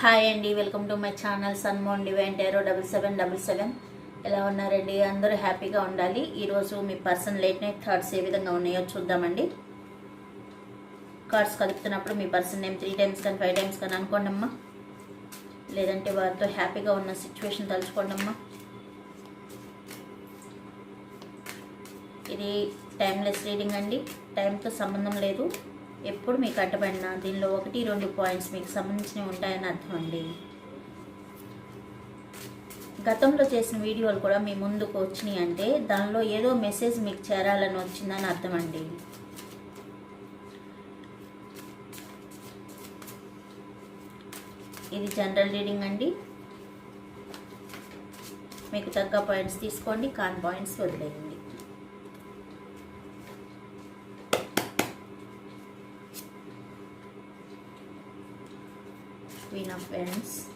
Hi అండి welcome to my channel Sunmoon Divine Tarot double seven double seven. ఎలా ఉన్నారండి? అందరూ హ్యాపీగా ఉండాలి. ఈరోజు మీ పర్సన్ లేట్ నైట్ థాట్స్ ఏ విధంగా ఉన్నాయో చూద్దామండి. కార్డ్స్ కలుపుతున్నప్పుడు మీ పర్సన్ నేమ్ త్రీ టైమ్స్ కానీ ఫైవ్ టైమ్స్ కానీ అనుకోండి అమ్మా లేదంటే వారితో హ్యాపీగా ఉన్న సిచ్యువేషన్ తలుచుకోండి అమ్మా ఇది టైమ్లెస్ రీడింగ్ అండి. టైంతో సంబంధం లేదు. ఎప్పుడు మీకు అడ్డపడిన దీనిలో ఒకటి రెండు పాయింట్స్ మీకు సంబంధించినవి ఉంటాయని అర్థం అండి. గతంలో చేసిన వీడియోలు కూడా మీ ముందుకు వచ్చినాయి అంటే దానిలో ఏదో మెసేజ్ మీకు చేరాలని వచ్చిందని అర్థం అండి. ఇది జనరల్ రీడింగ్ అండి. మీకు తగ్గ పాయింట్స్ తీసుకోండి కాన్ పాయింట్స్ వదిలేయండి. Wands.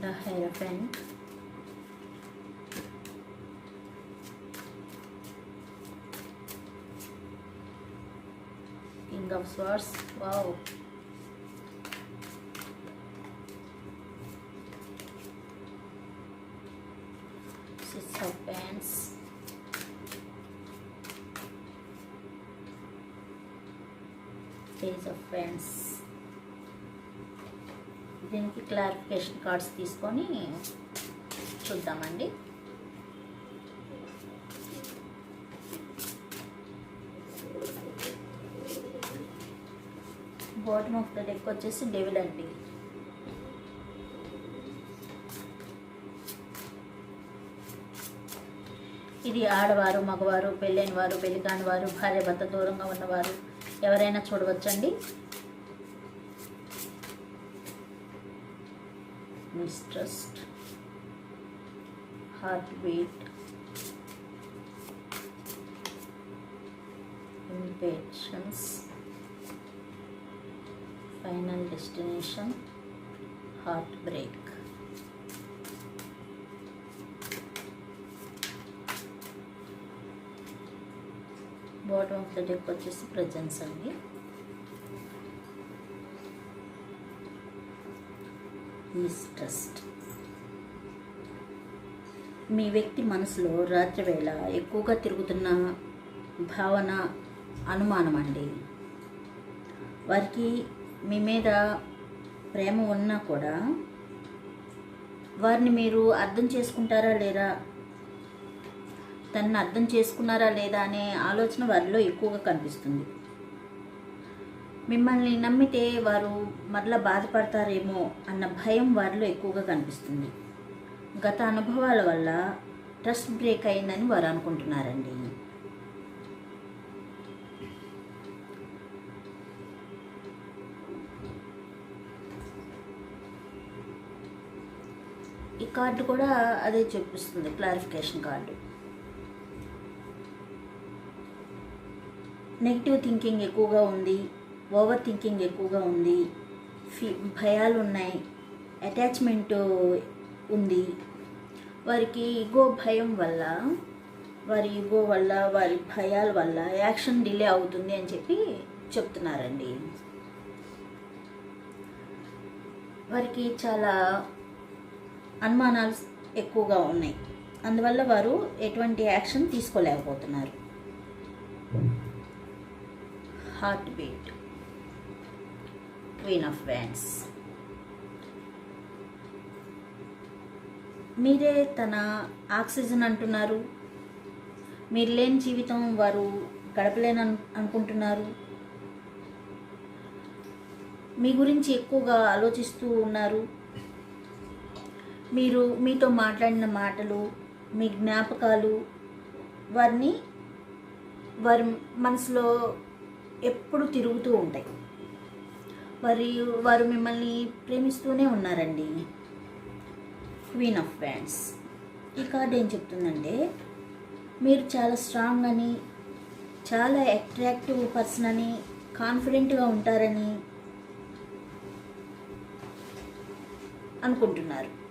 The Hierophant. King of Swords. Wow. Six of Wands. Page of friends దీనికి క్లారిఫికేషన్ కార్డ్స్ తీసుకొని చూద్దామండి. బాటమ్ ఆఫ్ ద డెక్ వచ్చేసి డెవిల్ అండి. ఇది ఆడవారు మగవారు పెళ్ళైన వారు పెళ్ళి కాని వారు భార్య భర్త దూరంగా ఉన్నవారు ఎవరైనా చూడవచ్చండి. Mistrust heart beat impatience final destination heart break. Bottom of the deck వచ్చేసి ప్రజెన్స్ అండి. మిస్ట్రస్ట్ మీ వ్యక్తి మనసులో రాత్రివేళ ఎక్కువగా తిరుగుతున్న భావన అనుమానం అండి. వారికి మీ మీద ప్రేమ ఉన్నా కూడా వారిని మీరు అర్థం చేసుకుంటారా లేరా? తనని అర్థం చేసుకున్నారా లేదా అనే ఆలోచన వారిలో ఎక్కువగా కనిపిస్తుంది. మిమ్మల్ని నమ్మితే వారు మరలా బాధపడతారేమో అన్న భయం వారిలో ఎక్కువగా కనిపిస్తుంది. గత అనుభవాల వల్ల ట్రస్ట్ బ్రేక్ అయిందని వారు అనుకుంటున్నారండి. ఈ కార్డు కూడా అదే చూపిస్తుంది క్లారిఫికేషన్ కార్డు. నెగిటివ్ థింకింగ్ ఎక్కువగా ఉంది. ఓవర్ థింకింగ్ ఎక్కువగా ఉంది. ఫీ భయాలు ఉన్నాయి అటాచ్మెంట్ ఉంది. వారికి ఈగో భయం వల్ల వారి ఈగో వల్ల వారి భయాల వల్ల యాక్షన్ డిలే అవుతుంది అని చెప్పి చెప్తున్నారండి. వారికి చాలా అనుమానాలు ఎక్కువగా ఉన్నాయి. అందువల్ల వారు ఎటువంటి action తీసుకోలేకపోతున్నారు. Heart beat. Queen of wands మీరే తన ఆక్సిజన్ అంటున్నారు. మీరు లేని జీవితం వారు గడపలేని అనుకుంటున్నారు. మీ గురించి ఎక్కువగా ఆలోచిస్తూ ఉన్నారు. మీరు మీతో మాట్లాడిన మాటలు మీ జ్ఞాపకాలు వారిని వారి మనసులో ఎప్పుడు తిరుగుతూ ఉంటాయి. మరియు వారు మిమ్మల్ని ప్రేమిస్తూనే ఉన్నారండి. క్వీన్ ఆఫ్ బ్యాండ్స్ ఈ కార్డ్ ఏం చెప్తుందంటే మీరు చాలా స్ట్రాంగ్ అని చాలా అట్రాక్టివ్ పర్సన్ అని కాన్ఫిడెంట్గా ఉంటారని అనుకుంటున్నారు.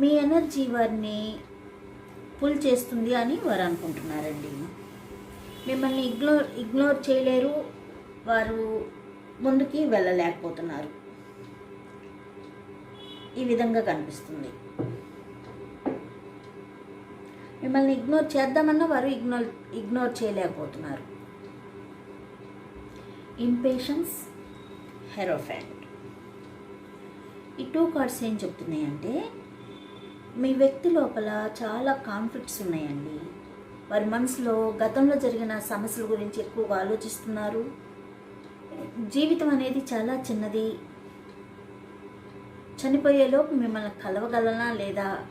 మీ ఎనర్జీ వారిని పుల్ చేస్తుంది అని వారు అనుకుంటున్నారండి. మిమ్మల్ని ఇగ్నోర్ ఇగ్నోర్ చేయలేరు. వారు ముందుకి వెళ్ళలేకపోతున్నారు. ఈ విధంగా కనిపిస్తుంది. మిమ్మల్ని ఇగ్నోర్ చేద్దామన్నా వారు ఇగ్నోర్ ఇగ్నోర్ చేయలేకపోతున్నారు. Impatience hierophant. ఈ టూ కార్డ్స్ ఏం చెప్తున్నాయంటే మీ వ్యక్తి లోపల చాలా కాన్ఫ్లిక్ట్స్ ఉన్నాయండి. వారి మనసులో గతంలో జరిగిన సమస్యల గురించి ఎక్కువగా ఆలోచిస్తున్నారు. జీవితం అనేది చాలా చిన్నది. చనిపోయేలోపు మిమ్మల్ని కలవగలనా లేదా?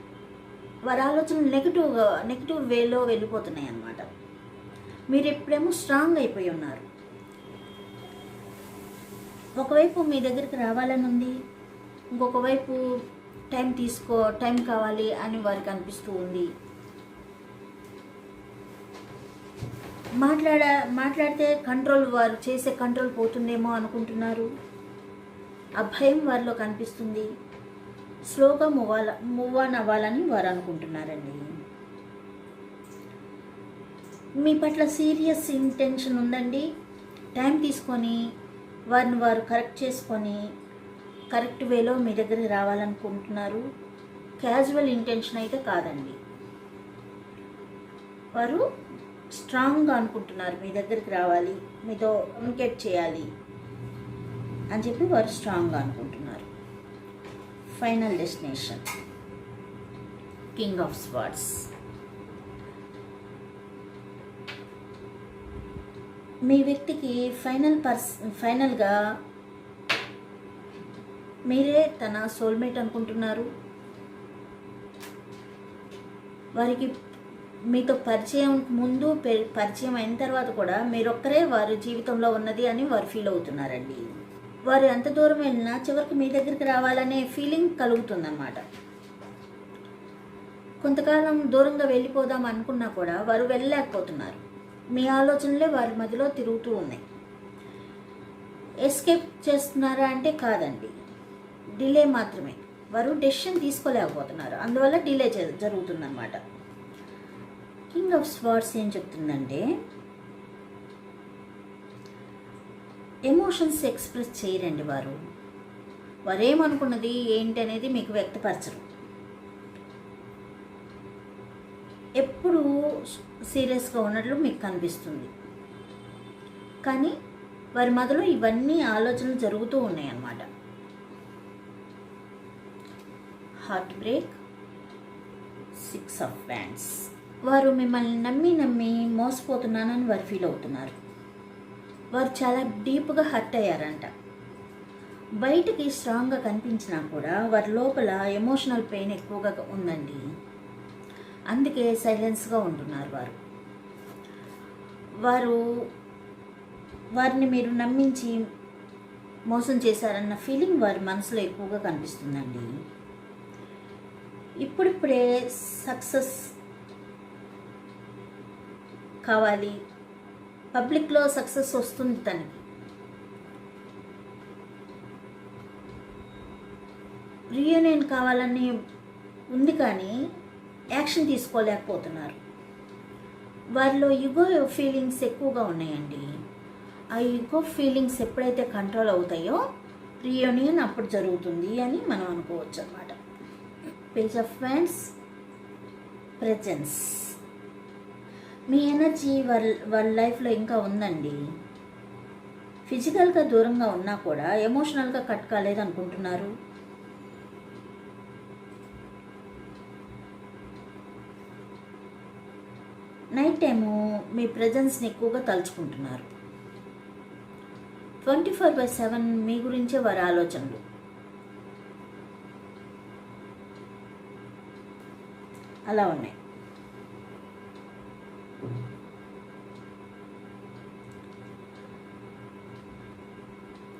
వారి ఆలోచనలు నెగిటివ్గా నెగిటివ్ వేలో వెళ్ళిపోతున్నాయి అన్నమాట. మీరు ఎప్పుడేమో స్ట్రాంగ్ అయిపోయి ఉన్నారు. ఒకవైపు మీ దగ్గరికి రావాలని ఉంది. ఇంకొక వైపు టైం తీసుకో టైం కావాలి అని వారికి అనిపిస్తూ ఉంది. మాట్లాడ మాట్లాడితే కంట్రోల్ వారు చేసే కంట్రోల్ పోతుందేమో అనుకుంటున్నారు. ఆ భయం వారిలో కనిపిస్తుంది. స్లోగా మూవ్ మూవ్ ఆన్ అవ్వాలని వారు అనుకుంటున్నారండి. మీ పట్ల సీరియస్ ఇంటెన్షన్ ఉందండి. టైం తీసుకొని వారిని వారు కరెక్ట్ చేసుకొని కరెక్ట్ వేలో మీ దగ్గరికి రావాలనుకుంటున్నారు. క్యాజువల్ ఇంటెన్షన్ అయితే కాదండి. వారు స్ట్రాంగ్గా అనుకుంటున్నారు మీ దగ్గరికి రావాలి మీతో కమ్యూనికేట్ చేయాలి అని చెప్పి వారు స్ట్రాంగ్గా అనుకుంటున్నారు. Final destination king of swords మీ వ్యక్తికి ఫైనల్ పర్స్ ఫైనల్గా మీరే తన సోల్మేట్ అనుకుంటున్నారు. వారికి మీతో పరిచయం ముందు పె- పరిచయం అయిన తర్వాత కూడా మీరొక్కరే వారి జీవితంలో ఉన్నది అని వారు ఫీల్ అవుతున్నారండి. వారు ఎంత దూరం వెళ్ళినా చివరికి మీ దగ్గరికి రావాలనే ఫీలింగ్ కలుగుతుందన్నమాట. కొంతకాలం దూరంగా వెళ్ళిపోదాం అనుకున్నా కూడా వారు వెళ్ళలేకపోతున్నారు. మీ ఆలోచనలే వారి మధ్యలో తిరుగుతూ ఉన్నాయి. ఎస్కేప్ చేస్తున్నారా అంటే కాదండి. డిలే మాత్రమే. వారు డెసిషన్ తీసుకోలేకపోతున్నారు. అందువల్ల డిలే జరుగుతుందన్నమాట. కింగ్ ఆఫ్ స్వార్డ్స్ ఏం చెప్తుందంటే ఎమోషన్స్ ఎక్స్ప్రెస్ చేయరండి వారు. వారు ఏమనుకున్నది ఏంటి అనేది మీకు వ్యక్తపరచరు. ఎప్పుడు సీరియస్గా ఉన్నట్లు మీకు కనిపిస్తుంది. కానీ వారి మొదలు ఇవన్నీ ఆలోచనలు జరుగుతూ ఉన్నాయి అన్నమాట heart break six of wands వారు మిమ్మల్ని నమ్మి నమ్మి మోసపోతున్నానని వారు ఫీల్ అవుతున్నారు. వారు చాలా డీప్గా హర్ట్ అయ్యారంట. బయటికి స్ట్రాంగ్గా కనిపించినా కూడా వారి లోపల ఎమోషనల్ పెయిన్ ఎక్కువగా ఉందండి. అందుకే సైలెన్స్గా ఉంటున్నారు వారు. వారు వారిని మీరు నమ్మించి మోసం చేశారన్న ఫీలింగ్ వారి మనసులో ఎక్కువగా కనిపిస్తుందండి. ఇప్పుడిప్పుడే సక్సెస్ కావాలి. పబ్లిక్లో సక్సెస్ వస్తుంది తనకి. రీయూనియన్ కావాలని ఉంది కానీ యాక్షన్ తీసుకోలేకపోతున్నారు. వారిలో యుగో ఫీలింగ్స్ ఎక్కువగా ఉన్నాయండి. ఆ యుగో ఫీలింగ్స్ ఎప్పుడైతే కంట్రోల్ అవుతాయో రీయూనియన్ అప్పుడు జరుగుతుంది అని మనం అనుకోవచ్చు అనమాట పేజ్ ఆఫ్ ఫ్యాన్స్ ప్రెజెన్స్ మీ ఎనర్జీ వాళ్ళ వాళ్ళ లైఫ్లో ఇంకా ఉందండి. ఫిజికల్గా దూరంగా ఉన్నా కూడా ఎమోషనల్గా కట్ కాలేదు అనుకుంటున్నారు నైట్ టైము మీ ప్రజెన్స్ని ఎక్కువగా తలుచుకుంటున్నారు. ట్వంటీ ఫోర్ బై సెవెన్ మీ గురించే వారి ఆలోచనలు. అలా ఉన్నాయి.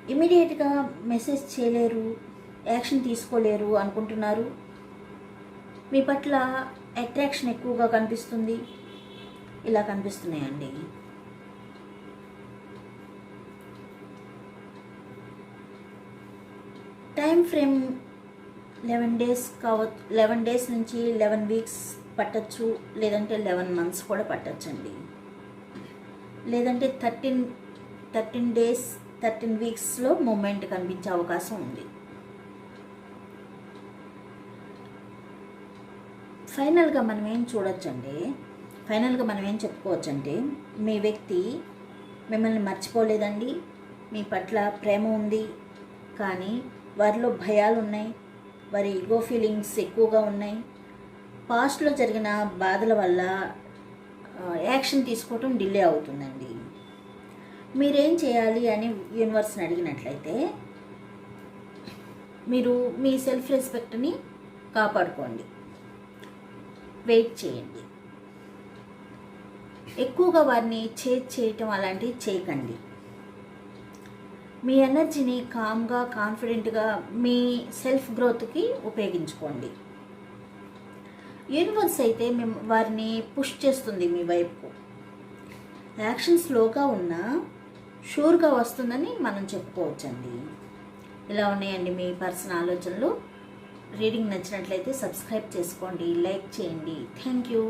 ఇమీడియట్గా మెసేజ్ చేయలేరు యాక్షన్ తీసుకోలేరు అనుకుంటున్నారు. మీ పట్ల అట్రాక్షన్ ఎక్కువగా కనిపిస్తుంది. ఇలా కనిపిస్తున్నాయండి. టైం ఫ్రేమ్ లెవెన్ డేస్ కావచ్చు లెవెన్ డేస్ నుంచి లెవెన్ వీక్స్ పట్టచ్చు లేదంటే లెవెన్ మంత్స్ కూడా పట్టచ్చండి. లేదంటే థర్టీన్ థర్టీన్ డేస్ థర్టీన్ వీక్స్లో మూమెంట్ కనిపించే అవకాశం ఉంది. ఫైనల్గా మనం ఏం చూడొచ్చండి ఫైనల్గా మనం ఏం చెప్పుకోవచ్చంటే మీ వ్యక్తి మిమ్మల్ని మర్చిపోలేదండి మీ పట్ల ప్రేమ ఉంది కానీ వారిలో భయాలు ఉన్నాయి వారి ఈగో ఫీలింగ్స్ ఎక్కువగా ఉన్నాయి పాస్ట్లో జరిగిన బాధల వల్ల యాక్షన్ తీసుకోవటం డిలే అవుతుందండి. మీరేం చేయాలి అని యూనివర్స్ని అడిగినట్లయితే మీరు మీ సెల్ఫ్ రెస్పెక్ట్ని కాపాడుకోండి. వెయిట్ చేయండి. ఎక్కువగా వారిని చేజ్ చేయటం అలాంటివి చేయకండి. మీ ఎనర్జీని కామ్గా కాన్ఫిడెంట్గా మీ సెల్ఫ్ గ్రోత్కి ఉపయోగించుకోండి. యూనివర్స్ అయితే మేము వారిని పుష్ చేస్తుంది మీ వైపుకు. యాక్షన్ స్లోగా ఉన్నా షూర్గా వస్తుందని మనం చెప్పుకోవచ్చండి. ఇలా ఉన్నాయండి మీ పర్సనల్ ఆలోచనలు. రీడింగ్ నచ్చినట్లయితే సబ్స్క్రైబ్ చేసుకోండి లైక్ చేయండి. Thank you